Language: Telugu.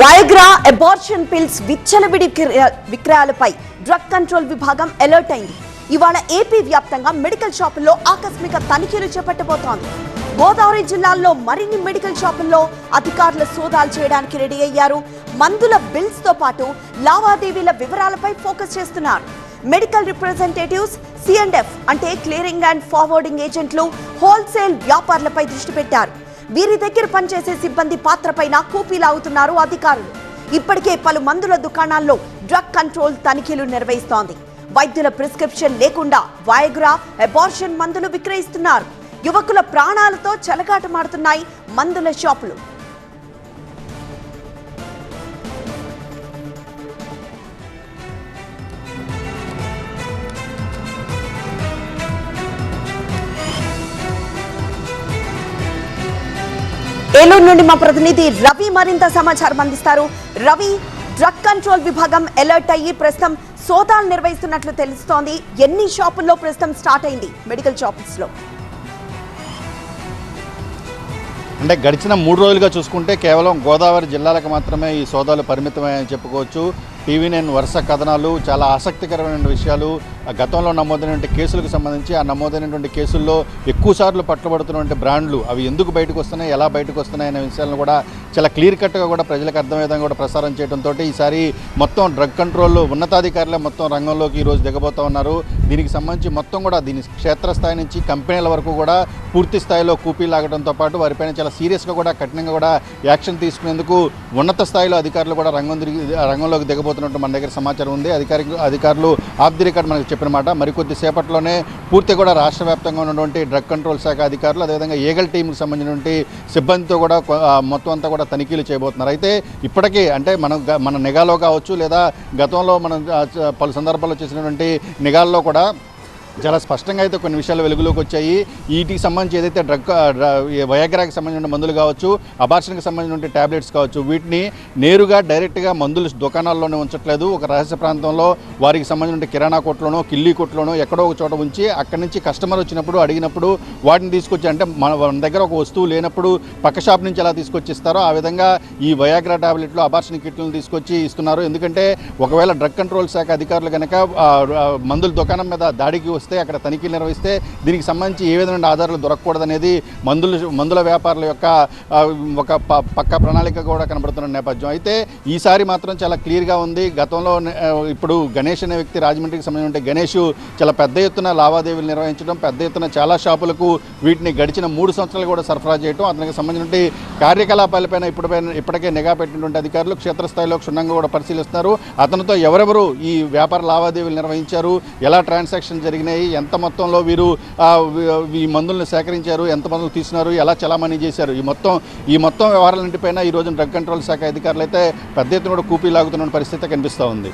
వయగ్రా అబార్షన్ పిల్స్ విచ్చలవిడి విక్రయాలపై డ్రగ్ కంట్రోల్ విభాగం అలర్ట్ అయింది. ఇవాళ ఏపీ వ్యాప్తంగా మెడికల్ షాపుల్లో ఆకస్మిక తనిఖీలు చేపట్టబోతోంది. గోదావరి జిల్లాల్లో మరిన్ని మెడికల్ షాపుల్లో అధికారులు సోదాలు చేయడానికి రెడీ అయ్యారు. మందుల బిల్స్తో పాటు లావాదేవీల వివరాలపై ఫోకస్ చేస్తున్నారు. Medical representatives C and F అంటే క్లియరింగ్ అండ్ ఫార్వర్డింగ్ ఏజెంట్లు హోల్సేల్ వ్యాపారులపై దృష్టి పెట్టారు. వీరి దగ్గర పనిచేసే సిబ్బంది పాత్రపైన కూపీలాగుతున్నారు అధికారులు. ఇప్పటికే పలు మందుల దుకాణాల్లో డ్రగ్ కంట్రోల్ తనిఖీలు నిర్వహిస్తోంది. వైద్యుల ప్రిస్క్రిప్షన్ లేకుండా వాయగ్రా అబార్షన్ మందులు విక్రయిస్తున్నారు. యువకుల ప్రాణాలతో చెలగాటమాడుతున్నాయి మందుల షాపులు. ఏలూరు నుండి మా ప్రతినిధి రవి మరింత సమాచారం అందిస్తారు. రవి డ్రగ్ కంట్రోల్ విభాగం అలర్ట్ అయ్యి ప్రస్తుతం సోదాలు నిర్వహిస్తున్నట్లు తెలుస్తోంది. ఎన్ని షాపుల్లో ప్రస్తుతం స్టార్ట్ అయింది మెడికల్ షాప్స్లో అంటే గడిచిన మూడు రోజులుగా చూసుకుంటే కేవలం గోదావరి జిల్లాలకు మాత్రమే ఈ సోదాలు పరిమితమని చెప్పుకోవచ్చు. టీవీ నైన్ వరుస కథనాలు చాలా ఆసక్తికరమైన విషయాలు ఆ గతంలో నమోదైనటువంటి కేసులకు సంబంధించి ఆ నమోదైనటువంటి కేసుల్లో ఎక్కువ సార్లు పట్టుబడుతున్నటువంటి బ్రాండ్లు అవి ఎందుకు బయటకు వస్తున్నాయి ఎలా బయటకు వస్తున్నాయి అనే విషయాలను కూడా చాలా క్లియర్ కట్గా కూడా ప్రజలకు అర్థమయ్యే విధంగా కూడా ప్రసారం చేయడంతో ఈసారి మొత్తం డ్రగ్ కంట్రోల్ ఉన్నతాధికారులే మొత్తం రంగంలోకి ఈరోజు దిగబోతా ఉన్నారు. దీనికి సంబంధించి మొత్తం కూడా దీని క్షేత్రస్థాయి నుంచి కంపెనీల వరకు కూడా పూర్తి స్థాయిలో కూపీ లాగడంతో పాటు వారిపైన చాలా సీరియస్గా కూడా కఠినంగా కూడా యాక్షన్ తీసుకునేందుకు ఉన్నత స్థాయిలో అధికారులు కూడా రంగం రంగంలోకి దిగబోతున్నారు. దిగబోతున్నట్టు మన దగ్గర సమాచారం ఉంది. అధికారి అధికారులు ఆఫ్ ది రికార్డ్ మనకు చెప్పిన మాట. మరికొద్ది సేపట్లోనే పూర్తి కూడా రాష్ట్ర వ్యాప్తంగా ఉన్నటువంటి డ్రగ్ కంట్రోల్ శాఖ అధికారులు అదేవిధంగా ఏగల్ టీంకి సంబంధించినటువంటి సిబ్బందితో కూడా మొత్తం అంతా కూడా తనిఖీలు చేయబోతున్నారు. అయితే ఇప్పటికీ అంటే మనం గ- మన నిఘాలో కావచ్చు లేదా గతంలో మనం పలు సందర్భాల్లో చేసినటువంటి నిఘాల్లో కూడా చాలా స్పష్టంగా అయితే కొన్ని విషయాలు వెలుగులోకి వచ్చాయి. వీటికి సంబంధించి ఏదైతే డ్రగ్ వయాగ్రాకి సంబంధించిన మందులు కావచ్చు అబార్షన్కి సంబంధించిన ట్యాబ్లెట్స్ కావచ్చు వీటిని నేరుగా డైరెక్ట్గా మందులు దుకాణాల్లోనే ఉంచట్లేదు. ఒక రహస్య ప్రాంతంలో వారికి సంబంధించిన కిరాణా కొట్లోనో కిల్లీ కొట్లోనో ఎక్కడో ఒక చోట ఉంచి అక్కడి నుంచి కస్టమర్ వచ్చినప్పుడు అడిగినప్పుడు వాటిని తీసుకొచ్చి అంటే మన మన దగ్గర ఒక వస్తువు లేనప్పుడు పక్క షాప్ నుంచి ఎలా తీసుకొచ్చి ఇస్తారో ఆ విధంగా ఈ వయాగ్రా ట్యాబ్లెట్లు అబార్షన్ కిట్లను తీసుకొచ్చి ఇస్తున్నారు. ఎందుకంటే ఒకవేళ డ్రగ్ కంట్రోల్ శాఖ అధికారులు కనుక మందుల దుకాణం మీద దాడికి వస్తే అక్కడ తనిఖీలు నిర్వహిస్తే దీనికి సంబంధించి ఏ విధమైన ఆధారాలు దొరకకూడదనేది మందుల మందుల వ్యాపారుల యొక్క ఒక ప- పక్క ప్రణాళిక కూడా కనబడుతున్న నేపథ్యం. అయితే ఈసారి మాత్రం చాలా క్లియర్గా ఉంది. గతంలో ఇప్పుడు గణేష్ అనే వ్యక్తి రాజమండ్రికి సంబంధించిన గణేష్ చాలా పెద్ద ఎత్తున లావాదేవీలు నిర్వహించడం పెద్ద ఎత్తున చాలా షాపులకు వీటిని గడిచిన మూడు సంవత్సరాలు కూడా సరఫరా చేయడం అతనికి సంబంధించిన కార్యకలాపాలపైన ఇప్పటిపైన ఇప్పటికే నిఘా పెట్టినటువంటి అధికారులు క్షేత్రస్థాయిలో క్షుణ్ణంగా కూడా పరిశీలిస్తున్నారు. అతనితో ఎవరెవరు ఈ వ్యాపార లావాదేవీలు నిర్వహించారు ఎలా ట్రాన్సాక్షన్ జరిగినాయి ఎంత మొత్తంలో వీరు ఈ మందులను సేకరించారు? ఎంత మందులు తీసినారు? ఎలా చలామణి చేశారు? ఈ మొత్తం ఈ మొత్తం వ్యవహారాలంటిపైన ఈ రోజున డ్రగ్ కంట్రోల్ శాఖ అధికారులు అయితే పెద్ద ఎత్తున కూడా కూపీ లాగుతున్న పరిస్థితి కనిపిస్తూ ఉంది.